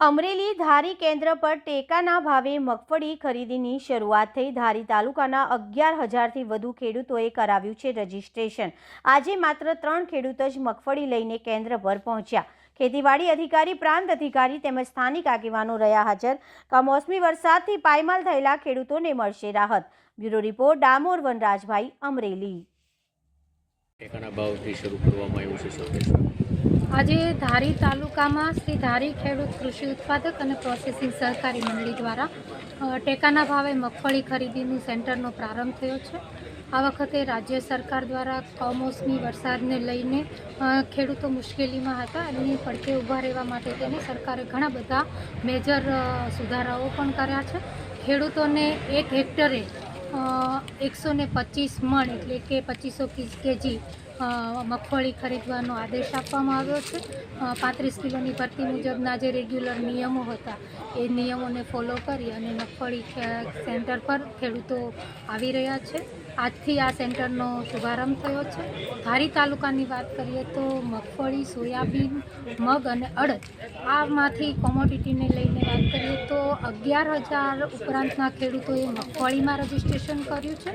અમરેલી ધારી કેન્દ્ર પર ટેકાના ભાવે મગફળી ખરીદીની શરૂઆત થઈ. ધારી તાલુકાના અગિયાર હજારથી વધુ ખેડૂતોએ કરાવ્યું છે રજીસ્ટ્રેશન. આજે માત્ર ત્રણ ખેડૂત જ મગફળી લઈને કેન્દ્ર પર પહોંચ્યા. ખેતીવાડી અધિકારી, પ્રાંત અધિકારી તેમજ સ્થાનિક આગેવાનો રહ્યા હાજર. કમોસમી વરસાદથી પાયમાલ થયેલા ખેડૂતોને મળશે રાહત. Bureau report, Damor Vanrajbhai, Amreli. ભાવથી શરૂ કરવામાં આવ્યું છે આજે ધારી તાલુકામાં શ્રી ધારી ખેડૂત કૃષિ ઉત્પાદક અને પ્રોસેસિંગ સહકારી મંડળી દ્વારા ટેકાના ભાવે મગફળી ખરીદીનું સેન્ટરનો પ્રારંભ થયો છે. આ વખતે રાજ્ય સરકાર દ્વારા કમોસમી વરસાદને લઈને ખેડૂતો મુશ્કેલીમાં હતા. એની પડકે ઊભા રહેવા માટે તેને સરકારે ઘણા બધા મેજર સુધારાઓ પણ કર્યા છે. ખેડૂતોને એક હેક્ટરે એકસો ને પચીસ મણ એટલે કે પચીસો કેજી મગફળી ખરીદવાનો આદેશ આપવામાં આવ્યો છે. પાંત્રીસ કિલોની ભરતી મુજબના જે રેગ્યુલર નિયમો હતા, એ નિયમોને ફોલો કરી અને મગફળી સેન્ટર પર ખેડૂતો આવી રહ્યા છે. આજથી આ સેન્ટરનો શુભારંભ થયો છે. ધારી તાલુકાની વાત કરીએ તો મગફળી, સોયાબીન, મગ અને અડદ, આમાંથી કોમોડિટીને લઈને વાત અગિયાર હજાર ઉપરાંતના ખેડૂતોએ મગફળીમાં રજીસ્ટ્રેશન કર્યું છે.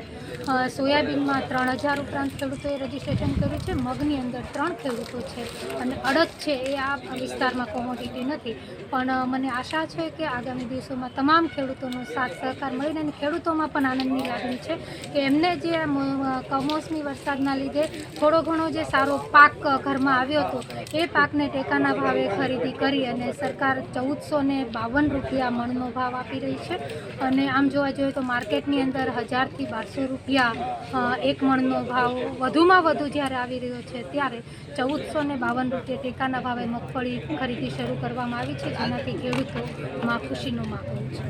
સોયાબીનમાં ત્રણ હજાર ઉપરાંત ખેડૂતોએ રજીસ્ટ્રેશન કર્યું છે. મગની અંદર ત્રણ ખેડૂતો છે અને અડદ છે એ આ વિસ્તારમાં કોમોડિટી નથી. પણ મને આશા છે કે આગામી દિવસોમાં તમામ ખેડૂતોનો સાથ સહકાર મળીને અને ખેડૂતોમાં પણ આનંદની લાગણી છે કે એમને જે કમોસમી વરસાદના લીધે થોડો ઘણો જે સારો પાક ઘરમાં આવ્યો હતો, એ પાકને ટેકાના ભાવે ખરીદી કરી અને સરકાર ચૌદસો બાવન રૂપિયા મણનો ભાવ આપી રહી છે. અને આમ જોવા જોઈએ તો માર્કેટની અંદર હજારથી બારસો રૂપિયા એક મણનો ભાવ વધુમાં વધુ જ્યારે આવી રહ્યો છે, ત્યારે ચૌદસો ને બાવન રૂપિયા ટેકાના ભાવે મગફળી ખરીદી શરૂ કરવામાં આવી છે, જેનાથી ખેડૂતોમાં ખુશીનો માહોલ છે.